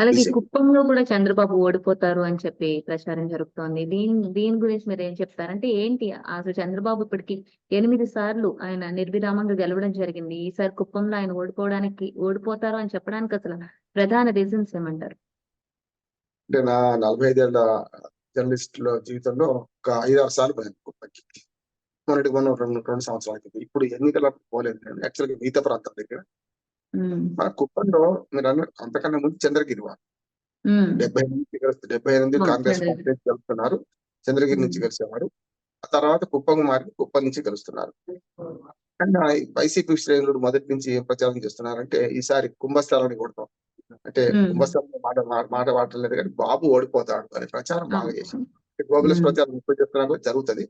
అలాగే. కుప్పంలో కూడా చంద్రబాబు ఓడిపోతారు అని చెప్పి ప్రచారం జరుగుతోంది. దీని దీని గురించి మీరు ఏం చెప్తారంటే ఏంటి అసలు చంద్రబాబు ఇప్పటికి ఎనిమిది సార్లు ఆయన నిర్విరామంగా గెలవడం జరిగింది. ఈసారి కుప్పంలో ఆయన ఓడిపోవడానికి ఓడిపోతారు అని చెప్పడానికి అసలు ప్రధాన రీజన్స్ ఏమంటారు? అంటే నా నలభై ఐదేళ్ళ జర్నలిస్ట్ జీవితంలో ఒక ఐదారు సార్లు పోయాను కుప్పకి. మొన్నటి మొన్న రెండు రెండు సంవత్సరాల క్రితం ఇప్పుడు ఎన్నికల పోలేదు యాక్చువల్గా మిగతా ప్రాంతం దగ్గర మన కుప్పంలో మీరు అన్న అంతకన్నా ముందు చంద్రగిరి వారు డెబ్బై గెలుస్తు- డెబ్బై ఎనిమిది అవును, కాంగ్రెస్ చంద్రగిరి. గెలుస్తున్నారు చంద్రగిరి నుంచి. గెలిచేవారు ఆ తర్వాత కుప్పం మారి కుప్పం నుంచి గెలుస్తున్నారు కానీ వైసీపీ శ్రేణులు మొదటి నుంచి ఏం ప్రచారం చేస్తున్నారంటే ఈసారి కుంభస్థలాన్ని కొడతాం అంటే ఉమ్. కుంభస్థలం మాట మాట- మాట వాడలేదు కానీ బాబు ఓడిపోతాడు అనే ప్రచారం బాగా చేశారు అవును. గోగులస్. ప్రచారం ముప్పై చెప్తున్నా కూడా జరుగుతుంది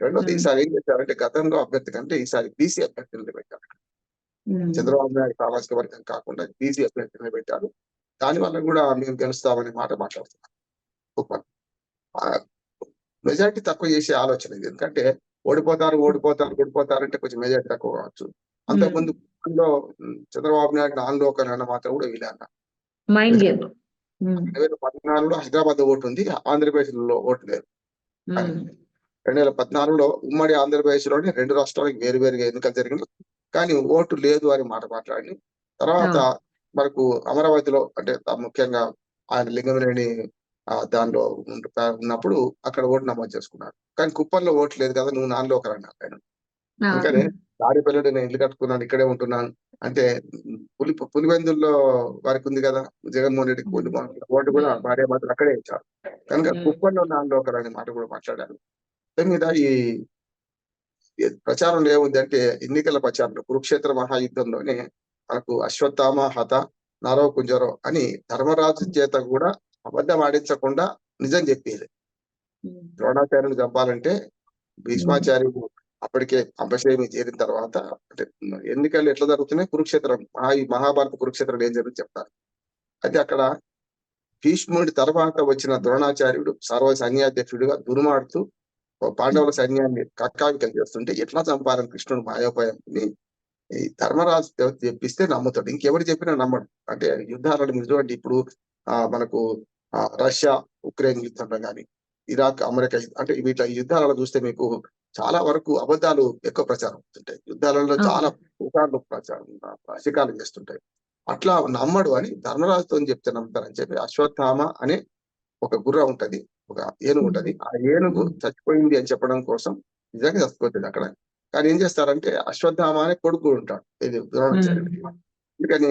రెండోది. ఈసారి ఏం చేశారంటే గతంలో అభ్యర్థి కంటే ఈసారి బీసీ అభ్యర్థులు పెట్టారు చంద్రబాబు నాయుడు సామాజిక వర్గం కాకుండా బీసీ అభ్యర్థులను పెట్టారు. దాని వల్ల కూడా మేము గెలుస్తామనే మాట మాట్లాడుతున్నాం. మెజారిటీ తక్కువ చేసే ఆలోచన ఇది. ఎందుకంటే ఓడిపోతారు ఓడిపోతారు ఓడిపోతారు అంటే కొంచెం మెజారిటీ తక్కువ కావచ్చు. అంతకుముందు చంద్రబాబు నాయుడు నాన్ లోకల్ అన్న మాత్రం కూడా వీళ్ళన్న ఉమ్, రెండు వేల పద్నాలుగులో హైదరాబాద్ ఓటు ఉంది ఆంధ్రప్రదేశ్లో ఓటు లేదు రెండు వేల పద్నాలుగులో ఉమ్మడి ఆంధ్రప్రదేశ్లోనే రెండు రాష్ట్రాలకు వేరు వేరుగా ఎన్నికలు జరిగింది కానీ ఓటు లేదు అని మాట మాట్లాడి తర్వాత మనకు అమరావతిలో అంటే ముఖ్యంగా ఆయన ఆ, దానిలో ఉన్నప్పుడు అక్కడ ఓటు నమోదు చేసుకున్నారు. కానీ కుప్పంలో ఓటు లేదు కదా నువ్వు నాన్ లోకల్ అన్నారు ఆయన అందుకనే దారిపల్లి నేను ఇల్లు కట్టుకున్నాను ఇక్కడే ఉంటున్నాను. అంటే పులి పులివెందుల్లో వారికి ఉంది కదా జగన్మోహన్ రెడ్డికి పులి ఓటు కూడా భార్య మాత్రం అక్కడే ఇచ్చారు. కనుక. కుప్పంలో నాన్ లోకల్ అనే మాట కూడా మాట్లాడారు. మీద ఈ ప్రచారంలో ఏముంది అంటే ఎన్నికల ప్రచారంలో కురుక్షేత్ర మహాయుద్ధంలోనే మనకు అశ్వత్థామ హత నరో కుంజరో అని ధర్మరాజు చేత కూడా అబద్ధం ఆడించకుండా నిజం చెప్పేది. ఉమ్, ద్రోణాచార్యుని చంపాలంటే భీష్మాచార్యుడు అప్పటికే అంబశ్రేమి చేరిన తర్వాత అంటే ఎన్నికలు ఎట్లా జరుగుతున్నాయి? కురుక్షేత్రం మహా ఈ మహాభారత కురుక్షేత్రం ఏం జరుగుతుంది చెప్తారు అయితే అక్కడ భీష్ముడి తర్వాత వచ్చిన ద్రోణాచార్యుడు సర్వ సైన్యాధ్యక్షుడిగా దుర్మాడుతూ పాండవుల సైన్యాన్ని కక్కావికలు చేస్తుంటే ఎట్లా చంపాలని కృష్ణుడు మాయోపాయం ఈ ధర్మరాజు తె- తెప్పిస్తే నమ్ముతాడు. ఇంకెవరు చెప్పినా నమ్మడు. అంటే యుద్ధాలను మీరు చూడండి ఇప్పుడు ఆ మనకు రష్యా ఉక్రెయిన్ యుద్ధంలో కానీ ఇరాక్ అమెరికా యుద్ధం- అంటే వీటి యుద్ధాలలో చూస్తే మీకు చాలా వరకు అబద్ధాలు ఎక్కువ ప్రచారం అవుతుంటాయి. యుద్ధాలలో. చాలా పుకార్లు ప్రచారం శికాలు చేస్తుంటాయి. అట్లా నమ్మడు అని ధర్మరాజుతో చెప్తే నమ్ముతారని చెప్పి అశ్వత్థామ అనే ఒక గుర్ర ఉంటది ఒక ఏనుగు ఉంటది. ఆ ఏనుగు చచ్చిపోయింది అని చెప్పడం కోసం నిజంగా చచ్చిపోతుంది అక్కడ. కానీ ఏం చేస్తారంటే అశ్వత్థామ అనే కొడుకు ఉంటాడు. ఇది ద్రోణాచార్యుడికి అందుకని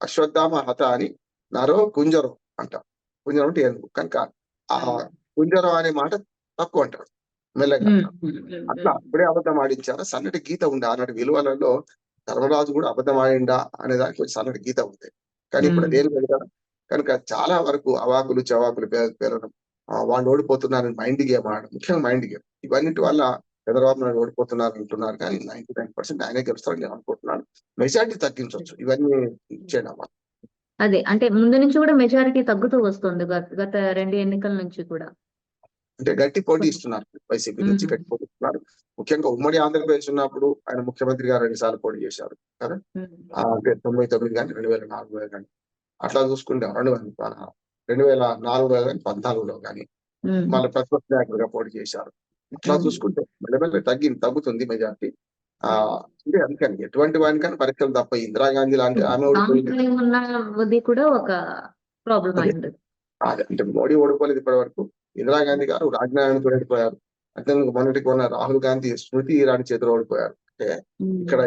అశ్వత్థామ హత అని నరో కుంజరం అంటాం. కుంజరం అంటే ఏనుగు. కనుక ఆ కుంజరం అనే మాట తక్కువ అంటాడు మెల్లగా. అట్లా అప్పుడే అబద్ధం ఆడించారా? సన్నటి గీత ఉంది? ఆనాటి విలువలలో ధర్మరాజు కూడా అబద్ధం ఆడిండా? అనే దానికి కొంచెం సన్నటి గీత ఉంది. కానీ ఇప్పుడు. అదేం లేదు కదా కనుక చాలా వరకు అవాకులు చవాకులు పేరడం వాళ్ళు ఓడిపోతున్నారని మైండ్ గేమ్ ఆడడం ముఖ్యంగా మైండ్ గేమ్. ఇవన్నిటి వల్ల చంద్రబాబు నాయుడు ఓడిపోతున్నారు అంటున్నారు కానీ నైన్టీ నైన్ పర్సెంట్ ఆయనే గెలుస్తారని నేను అనుకుంటున్నాను. మెజార్టీ తగ్గించవచ్చు ఇవన్నీ చేయడం వల్ల. అదే అంటే ముందు నుంచి కూడా మెజారిటీ తగ్గుతూ వస్తుంది గత రెండు ఎన్నికల నుంచి కూడా. అంటే గట్టి పోటీ ఇస్తున్నారు వైసీపీ నుంచి. గట్టి పోటీ ఇస్తున్నారు. ముఖ్యంగా ఉమ్మడి ఆంధ్రప్రదేశ్ ఉన్నప్పుడు ఆయన ముఖ్యమంత్రి గారు రెండు సార్లు పోటీ చేశారు. కదా? తొంభై తొమ్మిది కానీ రెండు వేల నాలుగు వేల కానీ అట్లా చూసుకుంటే రెండు వేల రెండు వేల నాలుగు వేల కానీ పద్నాలుగులో కానీ మళ్ళీ ప్రతిపక్ష నాయకులుగా పోటీ చేశారు. ఇట్లా. చూసుకుంటే మెల్లమెల్ల తగ్గి తగ్గుతుంది మెజార్టీ. ఆ అంటే అందుకని ఎటువంటి వానికని పరీక్షలు తప్ప ఇందిరాగాంధీ లాంటి ఆమె ఓడిపోయింది. సాంప్రదాయం ఉన్నది కూడా ఒక ప్రాబ్లం అదే. అయింది. అదే. అంటే మోడీ ఓడిపోలేదు ఇప్పటి వరకు ఇందిరాగాంధీ గారు రాజనారాయణతో ఓడిపోయారు. అంతేందుకు మొన్నటికి మొన్న రాహుల్ గాంధీ స్మృతి ఇరానీ చేతిలో ఓడిపోయారు. అంటే ఇక్కడ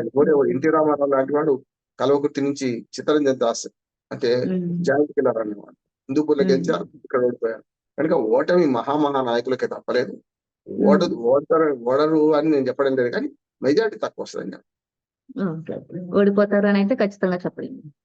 ఎన్టీ రామారావు లాంటి వాడు కల్వకుర్తి నుంచి చిత్తరంజన్ దాస్ అంటే జాయింట్ కిల్లర్ అన్నమాట హిందూపూర్లో మ్మ్. గెలిచారు ఇక్కడ ఓడిపోయారు కనుక ఓటమి మహామహా నాయకులకే తప్పలేదు ఓడ ఓడతారు ఓడరు అని నేను చెప్పడం లేదు కానీ మెజారిటీ తక్కువ వస్తుంది. ఓడిపోతారు అని అయితే ఖచ్చితంగా చెప్పలేము.